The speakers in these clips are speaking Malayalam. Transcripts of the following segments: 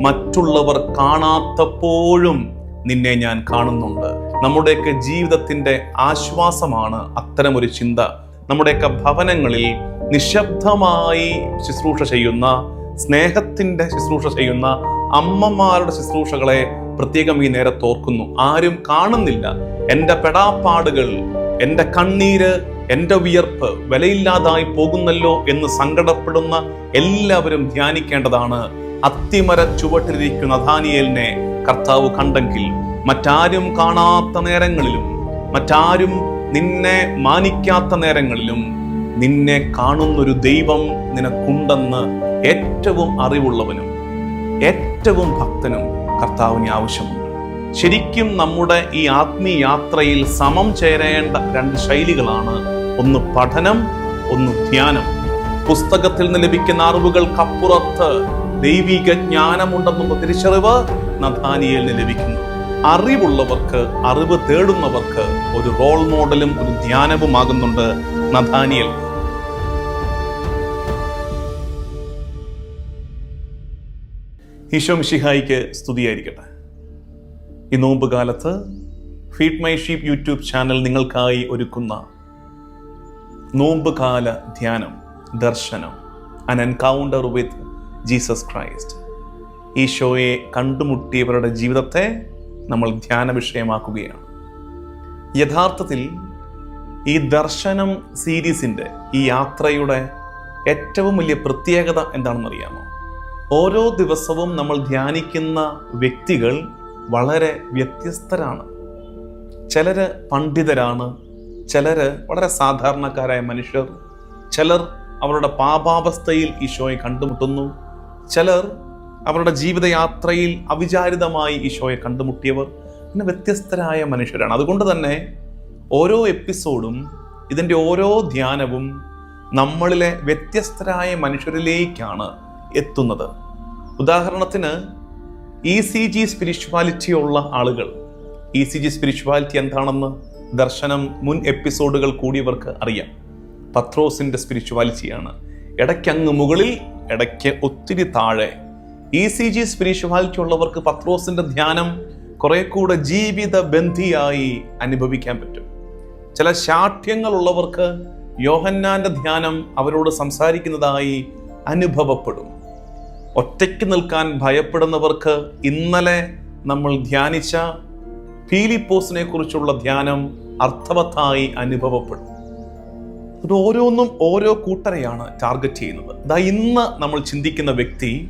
മറ്റുള്ളവർ കാണാത്തപ്പോഴും നിന്നെ ഞാൻ കാണുന്നുണ്ട്. നമ്മുടെയൊക്കെ ജീവിതത്തിന്റെ ആശ്വാസമാണ് അത്തരമൊരു ചിന്ത. നമ്മുടെയൊക്കെ ഭവനങ്ങളിൽ നിശബ്ദമായി ശുശ്രൂഷ ചെയ്യുന്ന സ്നേഹത്തിന്റെ ശുശ്രൂഷ ചെയ്യുന്ന അമ്മമാരുടെ ശുശ്രൂഷകളെ പ്രത്യേകം ഈ നേരത്ത് ഓർക്കുന്നു. ആരും കാണുന്നില്ല. എന്റെ പെടാപ്പാടുകൾ എന്റെ കണ്ണീര് എന്റെ വിയർപ്പ് വിലയില്ലാതായി പോകുന്നല്ലോ എന്ന് സങ്കടപ്പെടുന്ന എല്ലാവരും ധ്യാനിക്കേണ്ടതാണ് അത്തിമര ചുവട്ടിലിരിക്കുന്ന ധാനിയേലിനെ കർത്താവ് കണ്ടെങ്കിൽ മറ്റാരും കാണാത്ത നേരങ്ങളിലും മറ്റാരും നിന്നെ മാനിക്കാത്ത നേരങ്ങളിലും നിന്നെ കാണുന്നൊരു ദൈവം നിനക്കുണ്ടെന്ന് ഏറ്റവും അറിവുള്ളവനും ഏറ്റവും ഭക്തനും കർത്താവിന് ആവശ്യമുണ്ട്. ശരിക്കും നമ്മുടെ ഈ ആത്മീയ യാത്രയിൽ സമം ചേരേണ്ട രണ്ട് ശൈലികളാണ് ഒന്ന് പഠനം ഒന്ന് ധ്യാനം. പുസ്തകത്തിൽ നിന്ന് ലഭിക്കുന്ന അറിവുകൾക്കപ്പുറത്ത് ദൈവിക ജ്ഞാനമുണ്ടെന്നുള്ള തിരിച്ചറിവ് നഥാനിയലിന് ലഭിക്കുന്നു. അറിവുള്ളവർക്ക് അറിവ് തേടുന്നവർക്ക് ഒരു റോൾ മോഡലും ഒരു ധ്യാനവുമാകുന്നുണ്ട് നഥാനിയൽ. ഈശോ മിഷിഹായിക്ക് സ്തുതിയായിരിക്കട്ടെ. ഈ നോമ്പ് കാലത്ത് feed my sheep YouTube channel നിങ്ങൾക്കായി ഒരുക്കുന്ന നോമ്പ് കാല ധ്യാനം ദർശനം അൻ എൻകൗണ്ടർ വിത്ത് ജീസസ് ക്രൈസ്റ്റ്. ഈശോയെ കണ്ടുമുട്ടിയവരുടെ ജീവിതത്തെ നമ്മൾ ധ്യാന വിഷയമാക്കുകയാണ് യഥാർത്ഥത്തിൽ ഈ ദർശനം സീരീസിന്റെ ഈ യാത്രയുടെ ഏറ്റവും വലിയ പ്രത്യേകത എന്താണെന്നറിയാമോ? ഓരോ ദിവസവും നമ്മൾ ധ്യാനിക്കുന്ന വ്യക്തികൾ വളരെ വ്യത്യസ്തരാണ്. ചിലര് പണ്ഡിതരാണ് ചിലര് വളരെ സാധാരണക്കാരായ മനുഷ്യർ ചിലർ അവരുടെ പാപാവസ്ഥയിൽ ഈശോയെ കണ്ടുമുട്ടുന്നു ചിലർ അവരുടെ ജീവിതയാത്രയിൽ അവിചാരിതമായി ഈശോയെ കണ്ടുമുട്ടിയവർ അങ്ങനെ വ്യത്യസ്തരായ മനുഷ്യരാണ്. അതുകൊണ്ട് തന്നെ ഓരോ എപ്പിസോഡും ഇതിന്റെ ഓരോ ധ്യാനവും നമ്മളിലെ വ്യത്യസ്തരായ മനുഷ്യരിലേക്കാണ് എത്തുന്നത്. ഉദാഹരണത്തിന് ഇ സി ജി സ്പിരിച്വാലിറ്റി ഉള്ള ആളുകൾ. ഇ സി ജി സ്പിരിച്വാലിറ്റി എന്താണെന്ന് ദർശനം മുൻ എപ്പിസോഡുകൾ കൂടിയവർക്ക് അറിയാം. പത്രോസിന്റെ സ്പിരിച്വാലിറ്റിയാണ് ഇടയ്ക്കങ്ങ് മുകളിൽ ഇടയ്ക്ക് ഒത്തിരി താഴെ. ഇ സി ജി സ്പിരിച്വാലിറ്റി ഉള്ളവർക്ക് പത്രോസിന്റെ ധ്യാനം കുറെ കൂടെ ജീവിത ബന്ധിയായി അനുഭവിക്കാൻ പറ്റും. ചില ശാഠ്യങ്ങളുള്ളവർക്ക് യോഹന്നാന്റെ ധ്യാനം അവരോട് സംസാരിക്കുന്നതായി അനുഭവപ്പെടും. ഒറ്റയ്ക്ക് നിൽക്കാൻ ഭയപ്പെടുന്നവർക്ക് ഇന്നലെ നമ്മൾ ധ്യാനിച്ച ഫീലിപ്പോസിനെ കുറിച്ചുള്ള ധ്യാനം അർത്ഥവത്തായി അനുഭവപ്പെടും. ഇത് ഓരോന്നും ഓരോ കൂട്ടരെയാണ് ടാർഗറ്റ് ചെയ്യുന്നത്. ദ ഇന്ന് നമ്മൾ ചിന്തിക്കുന്ന വ്യക്തി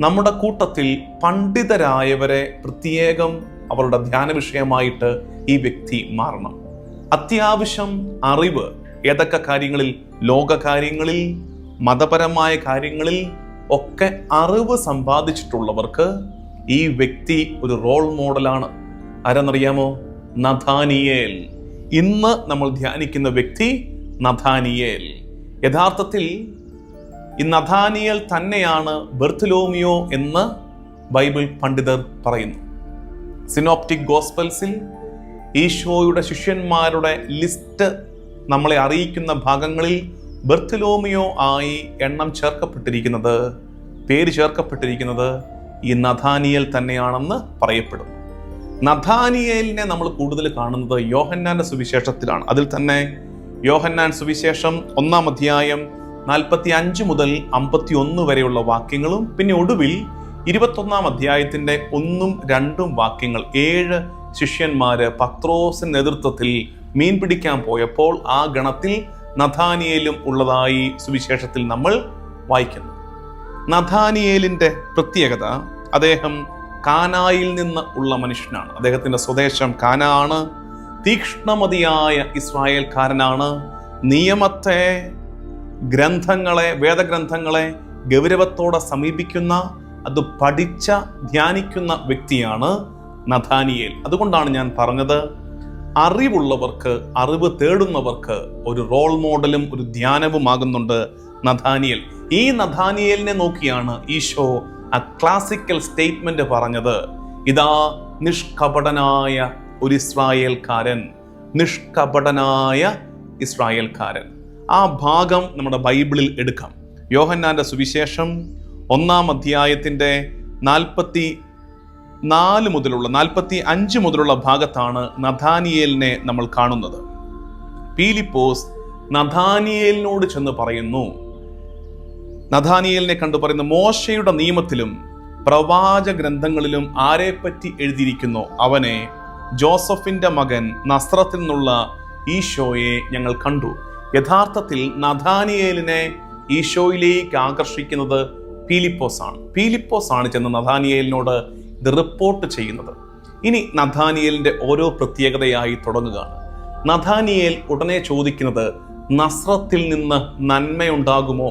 നമ്മുടെ കൂട്ടത്തിൽ പണ്ഡിതരായവരെ പ്രത്യേകം അവരുടെ ധ്യാന വിഷയമായിട്ട് ഈ വ്യക്തി മാറണം. അത്യാവശ്യം അറിവ് ഏതൊക്കെ കാര്യങ്ങളിൽ ലോകകാര്യങ്ങളിൽ മതപരമായ കാര്യങ്ങളിൽ ഒക്കെ അറിവ് സമ്പാദിച്ചിട്ടുള്ളവർക്ക് ഈ വ്യക്തി ഒരു റോൾ മോഡലാണ് ആരെന്നറിയാമോ? നഥാനിയേൽ. ഇന്ന് നമ്മൾ ധ്യാനിക്കുന്ന വ്യക്തി നഥാനിയേൽ. യഥാർത്ഥത്തിൽ ഈ നഥാനിയൽ തന്നെയാണ് ബെർത്തലോമിയോ എന്ന് ബൈബിൾ പണ്ഡിതർ പറയുന്നു. സിനോപ്റ്റിക് ഗോസ്പൽസിൽ ഈശോയുടെ ശിഷ്യന്മാരുടെ ലിസ്റ്റ് നമ്മളെ അറിയിക്കുന്ന ഭാഗങ്ങളിൽ ബെർത്തലോമിയോ ആയി എണ്ണം ചേർക്കപ്പെട്ടിരിക്കുന്നത് പേര് ചേർക്കപ്പെട്ടിരിക്കുന്നത് ഈ നഥാനിയൽ തന്നെയാണെന്ന് പറയപ്പെടുന്നു നഥാനിയലിനെ നമ്മൾ കൂടുതൽ കാണുന്നത് യോഹന്നാന്റെ സുവിശേഷത്തിലാണ്. അതിൽ തന്നെ യോഹന്നാൻ സുവിശേഷം ഒന്നാം അധ്യായം നാൽപ്പത്തി അഞ്ച് മുതൽ അമ്പത്തി ഒന്ന് വരെയുള്ള വാക്യങ്ങളും പിന്നെ ഒടുവിൽ ഇരുപത്തൊന്നാം അധ്യായത്തിന്റെ ഒന്നും രണ്ടും വാക്യങ്ങൾ. ഏഴ് ശിഷ്യന്മാര് പത്രോസിന്റെ നേതൃത്വത്തിൽ മീൻ പിടിക്കാൻ പോയപ്പോൾ ആ ഗണത്തിൽ നഥാനിയേലും ഉള്ളതായി സുവിശേഷത്തിൽ നമ്മൾ വായിക്കുന്നു. നഥാനിയേലിന്റെ പ്രത്യേകത അദ്ദേഹം കാനായിൽ നിന്ന് ഉള്ള മനുഷ്യനാണ്. അദ്ദേഹത്തിന്റെ സ്വദേശം കാന ആണ് തീക്ഷ്ണമതിയായ ഇസ്രായേൽക്കാരനാണ്. നിയമത്തെ ഗ്രന്ഥങ്ങളെ വേദഗ്രന്ഥങ്ങളെ ഗൗരവത്തോടെ സമീപിക്കുന്ന അത് പഠിച്ച ധ്യാനിക്കുന്ന വ്യക്തിയാണ് നഥാനിയേൽ. അതുകൊണ്ടാണ് ഞാൻ പറഞ്ഞത് അറിവുള്ളവർക്ക് അറിവ് തേടുന്നവർക്ക് ഒരു റോൾ മോഡലും ഒരു ധ്യാനവുമാകുന്നുണ്ട് നഥാനിയൽ. ഈ നഥാനിയലിനെ നോക്കിയാണ് ഈശോ ആ ക്ലാസിക്കൽ സ്റ്റേറ്റ്മെന്റ് പറഞ്ഞത്. ഇതാ നിഷ്കപടനായ ഒരു ഇസ്രായേൽക്കാരൻ നിഷ്കപടനായ ഇസ്രായേൽക്കാരൻ. ആ ഭാഗം നമ്മുടെ ബൈബിളിൽ എടുക്കാം. യോഹന്നാന്റെ സുവിശേഷം ഒന്നാം അധ്യായത്തിന്റെ നാൽപ്പത്തി നാല് മുതലുള്ള നാൽപ്പത്തി അഞ്ച് മുതലുള്ള ഭാഗത്താണ് നഥാനിയേലിനെ നമ്മൾ കാണുന്നത്. പീലിപ്പോസ് നഥാനിയേലിനോട് ചെന്ന് പറയുന്നു നഥാനിയേലിനെ കണ്ടു പറയുന്ന മോശയുടെ നിയമത്തിലും പ്രവാച ഗ്രന്ഥങ്ങളിലും ആരെപ്പറ്റി എഴുതിയിരിക്കുന്നു? അവനെ ജോസഫിന്റെ മകൻ നസ്രത്തിൽ നിന്നുള്ള ഈശോയെ ഞങ്ങൾ കണ്ടു. യഥാർത്ഥത്തിൽ നഥാനിയേലിനെ ഈശോയിലേക്ക് ആകർഷിക്കുന്നത് പീലിപ്പോസ് ആണ് ചെന്ന് നഥാനിയേലിനോട് ഇത് റിപ്പോർട്ട് ചെയ്യുന്നത്. ഇനി നഥാനിയേലിന്റെ ഓരോ പ്രത്യേകതയായി തുടങ്ങുകയാണ്. നഥാനിയേൽ ഉടനെ ചോദിക്കുന്നത് നസ്രത്തിൽ നിന്ന് നന്മയുണ്ടാകുമോ?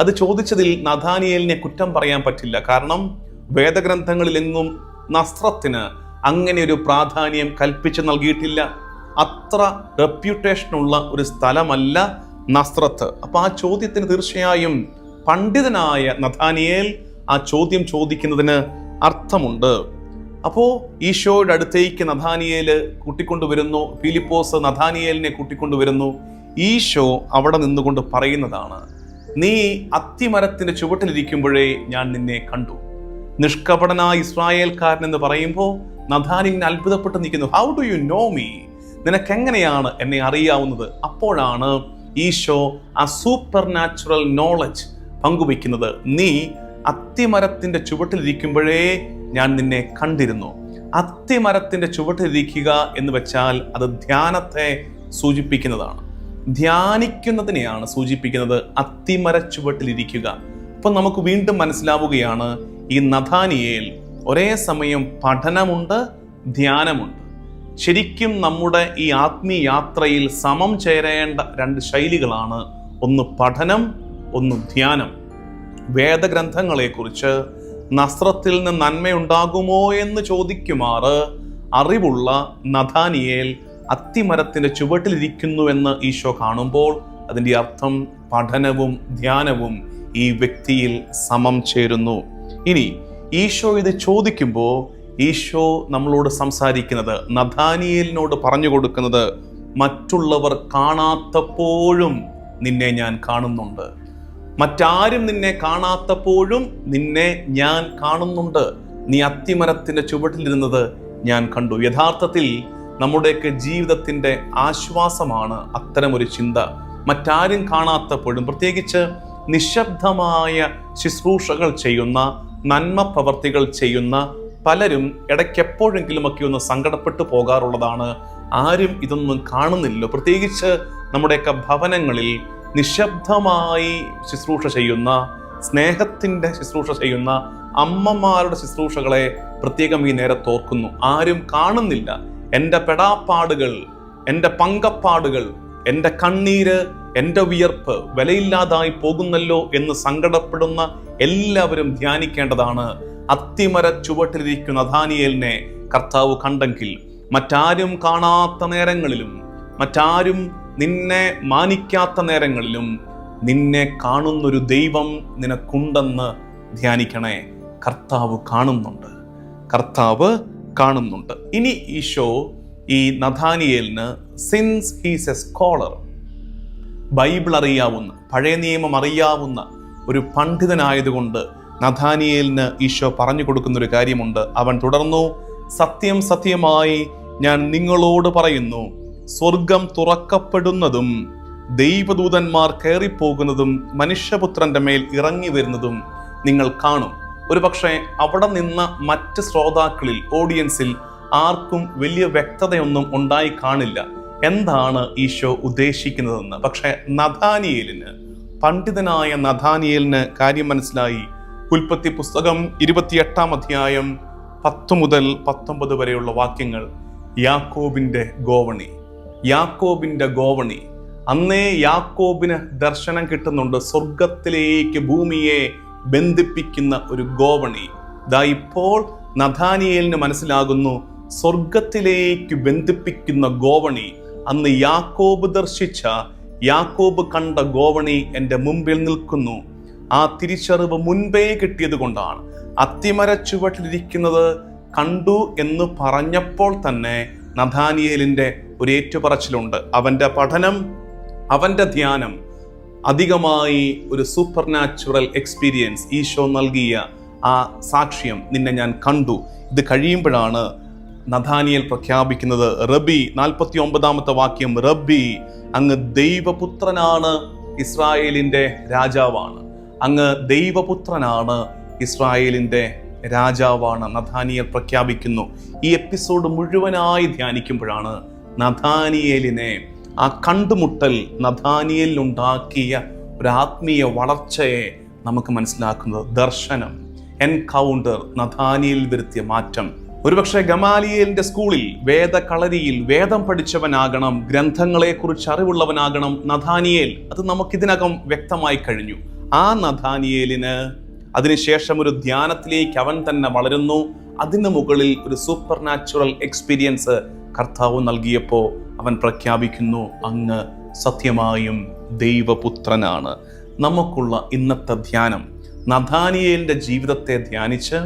അത് ചോദിച്ചതിൽ നഥാനിയേലിനെ കുറ്റം പറയാൻ പറ്റില്ല. കാരണം വേദഗ്രന്ഥങ്ങളിലെങ്ങും നസ്രത്തിന് അങ്ങനെ ഒരു പ്രാധാന്യം കൽപ്പിച്ചു നൽകിയിട്ടില്ല. അത്ര റെപ്യൂട്ടേഷനുള്ള ഒരു സ്ഥലമല്ല നസ്രത്ത്. അപ്പോൾ ആ ചോദ്യത്തിന് തീർച്ചയായും പണ്ഡിതനായ നഥാനിയേൽ ആ ചോദ്യം ചോദിക്കുന്നതിന് അർത്ഥമുണ്ട്. അപ്പോൾ ഈശോയുടെ അടുത്തേക്ക് നഥാനിയേൽ കൂട്ടിക്കൊണ്ടുവരുന്നു. ഫിലിപ്പോസ് നഥാനിയേലിനെ കൂട്ടിക്കൊണ്ടുവരുന്നു. ഈശോ അവിടെ നിന്നുകൊണ്ട് പറയുന്നതാണ് നീ അത്തിമരത്തിന്റെ ചുവട്ടിലിരിക്കുമ്പോഴേ ഞാൻ നിന്നെ കണ്ടു. നിഷ്കപടനായ ഇസ്രായേൽക്കാരൻ എന്ന് പറയുമ്പോൾ നഥാനിലിനെ അത്ഭുതപ്പെട്ട് നിൽക്കുന്നു. How do you know me നിനക്കെങ്ങനെയാണ് എന്നെ അറിയാവുന്നത്? അപ്പോഴാണ് ഈശോ ആ സൂപ്പർ നാച്ചുറൽ നോളജ് പങ്കുവയ്ക്കുന്നത്. നീ അത്തിമരത്തിന്റെ ചുവട്ടിലിരിക്കുമ്പോഴേ ഞാൻ നിന്നെ കണ്ടിരുന്നു. അത്തിമരത്തിന്റെ ചുവട്ടിലിരിക്കുക എന്ന് വെച്ചാൽ അത് ധ്യാനത്തെ സൂചിപ്പിക്കുന്നതാണ്. ധ്യാനിക്കുന്നതിനെയാണ് സൂചിപ്പിക്കുന്നത് അത്തിമര ചുവട്ടിലിരിക്കുക അപ്പം നമുക്ക് വീണ്ടും മനസ്സിലാവുകയാണ് ഈ നഥാനിയേൽ ഒരേ സമയം പഠനമുണ്ട് ധ്യാനമുണ്ട്. ശരിക്കും നമ്മുടെ ഈ ആത്മീയ യാത്രയിൽ സമം ചേരേണ്ട രണ്ട് ശൈലികളാണ് ഒന്ന് പഠനം ഒന്ന് ധ്യാനം. വേദഗ്രന്ഥങ്ങളെക്കുറിച്ച് നസ്രത്തിൽ നിന്ന് നന്മയുണ്ടാകുമോ എന്ന് ചോദിക്കുമാറ് അറിവുള്ള നഥാനിയേൽ അത്തിമരത്തിന്റെ ചുവട്ടിലിരിക്കുന്നുവെന്ന് ഈശോ കാണുമ്പോൾ അതിന്റെ അർത്ഥം പഠനവും ധ്യാനവും ഈ വ്യക്തിയിൽ സമം ചേരുന്നു. ഇനി ഈശോ ഇത് ചോദിക്കുമ്പോൾ ഈശോ നമ്മളോട് സംസാരിക്കുന്നത് നഥാനിയലിനോട് പറഞ്ഞു കൊടുക്കുന്നത് മറ്റുള്ളവർ കാണാത്തപ്പോഴും നിന്നെ ഞാൻ കാണുന്നുണ്ട്. മറ്റാരും നിന്നെ കാണാത്തപ്പോഴും നിന്നെ ഞാൻ കാണുന്നുണ്ട്. നീ അത്തിമരത്തിന്റെ ചുവട്ടിലിരുന്നത് ഞാൻ കണ്ടു. യഥാർത്ഥത്തിൽ നമ്മുടെയൊക്കെ ജീവിതത്തിന്റെ ആശ്വാസമാണ് അത്തരമൊരു ചിന്ത. മറ്റാരും കാണാത്തപ്പോഴും പ്രത്യേകിച്ച് നിശബ്ദമായ ശുശ്രൂഷകൾ ചെയ്യുന്ന നന്മ പ്രവർത്തികൾ ചെയ്യുന്ന പലരും ഇടയ്ക്കെപ്പോഴെങ്കിലുമൊക്കെ ഒന്ന് സങ്കടപ്പെട്ടു പോകാറുള്ളതാണ്. ആരും ഇതൊന്നും കാണുന്നില്ലല്ലോ. പ്രത്യേകിച്ച് നമ്മുടെയൊക്കെ ഭവനങ്ങളിൽ നിശബ്ദമായി ശുശ്രൂഷ ചെയ്യുന്ന സ്നേഹത്തിന്റെ ശുശ്രൂഷ ചെയ്യുന്ന അമ്മമാരുടെ ശുശ്രൂഷകളെ പ്രത്യേകം ഈ നേരെ തോർക്കുന്നു. ആരും കാണുന്നില്ല. എന്റെ പെടാപ്പാടുകൾ എന്റെ പങ്കപ്പാടുകൾ എന്റെ കണ്ണീര് എന്റെ വിയർപ്പ് വിലയില്ലാതായി പോകുന്നല്ലോ എന്ന് സങ്കടപ്പെടുന്ന എല്ലാവരും ധ്യാനിക്കേണ്ടതാണ്. അത്തിമര ചുവട്ടിലിരിക്കുന്ന ദാനിയേലിനെ കർത്താവ് കണ്ടെങ്കിൽ മറ്റാരും കാണാത്ത നേരങ്ങളിലും മറ്റാരും നിന്നെ മാനിക്കാത്ത നേരങ്ങളിലും നിന്നെ കാണുന്നൊരു ദൈവം നിനക്കുണ്ടെന്ന് ധ്യാനിക്കണേ. കർത്താവ് കാണുന്നുണ്ട്. കർത്താവ് കാണുന്നുണ്ട്. ഇനി ഈശോ ഈ നഥാനിയേലിന് since he's a scholar Bible അറിയാവുന്ന പഴയ നിയമം അറിയാവുന്ന ഒരു പണ്ഡിതനായതുകൊണ്ട് നഥാനിയേലിന് ഈശോ പറഞ്ഞു കൊടുക്കുന്ന ഒരു കാര്യമുണ്ട്. അവൻ തുടർന്നു സത്യം സത്യമായി ഞാൻ നിങ്ങളോട് പറയുന്നു. സ്വർഗം തുറക്കപ്പെടുന്നതും ദൈവദൂതന്മാർ കയറിപ്പോകുന്നതും മനുഷ്യപുത്രന്റെ മേൽ ഇറങ്ങി വരുന്നതും നിങ്ങൾ കാണും. ഒരു പക്ഷേ അവിടെ നിന്ന മറ്റ് ശ്രോതാക്കളിൽ ഓഡിയൻസിൽ ആർക്കും വലിയ വ്യക്തതയൊന്നും ഉണ്ടായി കാണില്ല. എന്താണ് ഈശോ ഉദ്ദേശിക്കുന്നതെന്ന്. പക്ഷേ നഥാനിയേലിന് പണ്ഡിതനായ നഥാനിയേലിന് കാര്യം മനസ്സിലായി ഉൽപ്പത്തി പുസ്തകം ഇരുപത്തിയെട്ടാം അധ്യായം പത്ത് മുതൽ പത്തൊമ്പത് വരെയുള്ള വാക്യങ്ങൾ. യാക്കോബിന്റെ ഗോവണി. യാക്കോബിന്റെ ഗോവണി. അന്നേ യാക്കോബിന് ദർശനം കിട്ടുന്നുണ്ട്. സ്വർഗത്തിലേക്ക് ഭൂമിയെ ബന്ധിപ്പിക്കുന്ന ഒരു ഗോവണി. ദാ ഇപ്പോൾ നഥാനിയേലിന് മനസ്സിലാകുന്നു സ്വർഗത്തിലേക്ക് ബന്ധിപ്പിക്കുന്ന ഗോവണി അന്ന് യാക്കോബ് ദർശിച്ച യാക്കോബ് കണ്ട ഗോവണി എന്റെ മുമ്പിൽ നിൽക്കുന്നു. ആ തിരിച്ചറിവ് മുൻപേ കിട്ടിയത് കൊണ്ടാണ്. അത്തിമര ചുവട്ടിലിരിക്കുന്നത് കണ്ടു എന്ന് പറഞ്ഞപ്പോൾ തന്നെ നഥാനിയേലിന്റെ ഒരു ഏറ്റുപറച്ചിലുണ്ട്. അവന്റെ പഠനം അവന്റെ ധ്യാനം അധികമായി ഒരു സൂപ്പർ നാച്ചുറൽ എക്സ്പീരിയൻസ് ഈശോ നൽകിയ ആ സാക്ഷ്യം നിന്നെ ഞാൻ കണ്ടു. ഇത് കഴിയുമ്പോഴാണ് നഥാനിയൽ പ്രഖ്യാപിക്കുന്നത് റബി നാൽപ്പത്തി ഒമ്പതാമത്തെ വാക്യം റബി അങ്ങ് ദൈവപുത്രനാണ് ഇസ്രായേലിന്റെ രാജാവാണ്. അങ്ങ് ദൈവപുത്രനാണ് ഇസ്രായേലിന്റെ രാജാവാണ് നഥാനിയൽ പ്രഖ്യാപിക്കുന്നു. ഈ എപ്പിസോഡ് മുഴുവനായി ധ്യാനിക്കുമ്പോഴാണ് നഥാനിയലിനെ ആ കണ്ടുമുട്ടൽ നഥാനിയലിനുണ്ടാക്കിയ ഒരു ആത്മീയ വളർച്ചയെ നമുക്ക് മനസ്സിലാക്കുന്നത് ദർശനം എൻകൗണ്ടർ നഥാനിയിൽ വരുത്തിയ മാറ്റം. ഒരുപക്ഷെ ഗമാലിയേലിന്റെ സ്കൂളിൽ വേദകളരിയിൽ വേദം പഠിച്ചവനാകണം ഗ്രന്ഥങ്ങളെക്കുറിച്ച് അറിവുള്ളവനാകണം നഥാനിയേൽ. അത് നമുക്കിതിനകം വ്യക്തമായി കഴിഞ്ഞു. ആ നഥാനിയേലിന് അതിനുശേഷം ഒരു ധ്യാനത്തിലേക്ക് അവൻ തന്നെ വളരുന്നു. അതിന് മുകളിൽ ഒരു സൂപ്പർ നാച്ചുറൽ എക്സ്പീരിയൻസ് കർത്താവ് നൽകിയപ്പോൾ അവൻ പ്രഖ്യാപിക്കുന്നു അങ്ങ് സത്യമായും ദൈവപുത്രനാണ്. നമുക്കുള്ള ഇന്നത്തെ ധ്യാനം നഥാനിയേലിന്റെ ജീവിതത്തെ ധ്യാനിച്ച്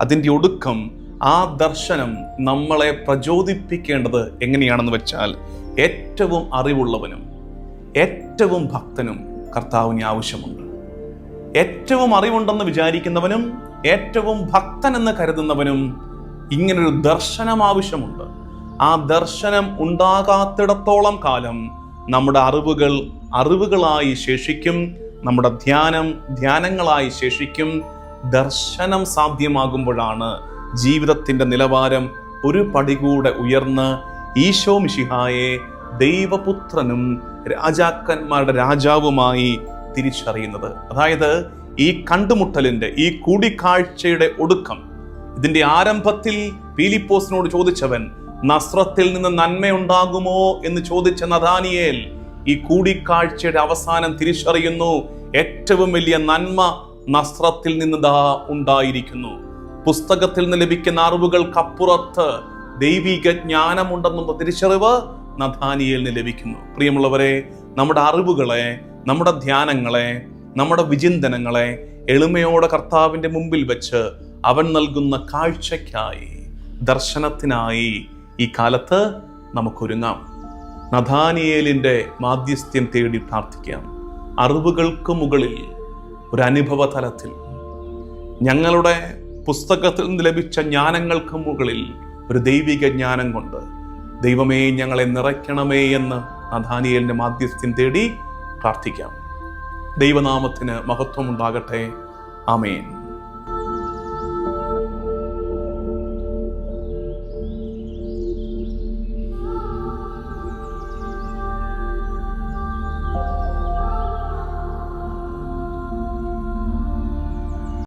അതിന്റെ ഒടുക്കം ആ ദർശനം നമ്മളെ പ്രചോദിപ്പിക്കേണ്ടത് എങ്ങനെയാണെന്ന് വെച്ചാൽ ഏറ്റവും അറിവുള്ളവനും ഏറ്റവും ഭക്തനും കർത്താവിന് ആവശ്യമുണ്ട്. ഏറ്റവും അറിവുണ്ടെന്ന് വിചാരിക്കുന്നവനും ഏറ്റവും ഭക്തനെന്ന് കരുതുന്നവനും ഇങ്ങനൊരു ദർശനം ആവശ്യമുണ്ട്. ആ ദർശനം ഉണ്ടാകാത്തിടത്തോളം കാലം നമ്മുടെ അറിവുകൾ അറിവുകളായി ശേഷിക്കും നമ്മുടെ ധ്യാനം ധ്യാനങ്ങളായി ശേഷിക്കും ദർശനം സാധ്യമാകുമ്പോഴാണ് ജീവിതത്തിന്റെ നിലവാരം ഒരു പടി കൂടെ ഉയർന്ന് ഈശോ മിഷിഹായെ ദൈവപുത്രനും രാജാക്കന്മാരുടെ രാജാവുമായി തിരിച്ചറിയുന്നത്. അതായത് ഈ കണ്ടുമുട്ടലിന്റെ ഈ കൂടിക്കാഴ്ചയുടെ ഒടുക്കം. ഇതിന്റെ ആരംഭത്തിൽ പീലിപ്പോസിനോട് ചോദിച്ചവൻ നസ്രത്തിൽ നിന്ന് നന്മയുണ്ടാകുമോ? എന്ന് ചോദിച്ച നദാനിയേൽ ഈ കൂടിക്കാഴ്ചയുടെ അവസാനം തിരിച്ചറിയുന്നു ഏറ്റവും വലിയ നന്മ നസ്രത്തിൽ നിന്ന് ദാ ഉണ്ടായിരിക്കുന്നു. പുസ്തകത്തിൽ നിന്ന് ലഭിക്കുന്ന അറിവുകൾക്കപ്പുറത്ത് ദൈവിക ജ്ഞാനമുണ്ടെന്നുള്ള തിരിച്ചറിവ് നഥാനിയേലിന് ലഭിക്കുന്നു. പ്രിയമുള്ളവരെ നമ്മുടെ അറിവുകളെ നമ്മുടെ ധ്യാനങ്ങളെ നമ്മുടെ വിചിന്തനങ്ങളെ എളിമയോടെ കർത്താവിന്റെ മുമ്പിൽ വെച്ച് അവൻ നൽകുന്ന കാഴ്ചയ്ക്കായി ദർശനത്തിനായി ഈ കാലത്ത് നമുക്കൊരുങ്ങാം. നഥാനിയേലിന്റെ മാധ്യസ്ഥ്യം തേടി പ്രാർത്ഥിക്കാം. അറിവുകൾക്ക് മുകളിൽ ഒരു തലത്തിൽ ഞങ്ങളുടെ പുസ്തകത്തിൽ നിന്ന് ലഭിച്ച ജ്ഞാനങ്ങൾക്ക് മുകളിൽ ഒരു ദൈവിക ജ്ഞാനം കൊണ്ട് ദൈവമേ ഞങ്ങളെ നിറയ്ക്കണമേ എന്ന് നഥാനിയലിന്റെ മാധ്യസ്ഥ്യം തേടി പ്രാർത്ഥിക്കാം. ദൈവനാമത്തിന് മഹത്വമുണ്ടാകട്ടെ. ആമേൻ.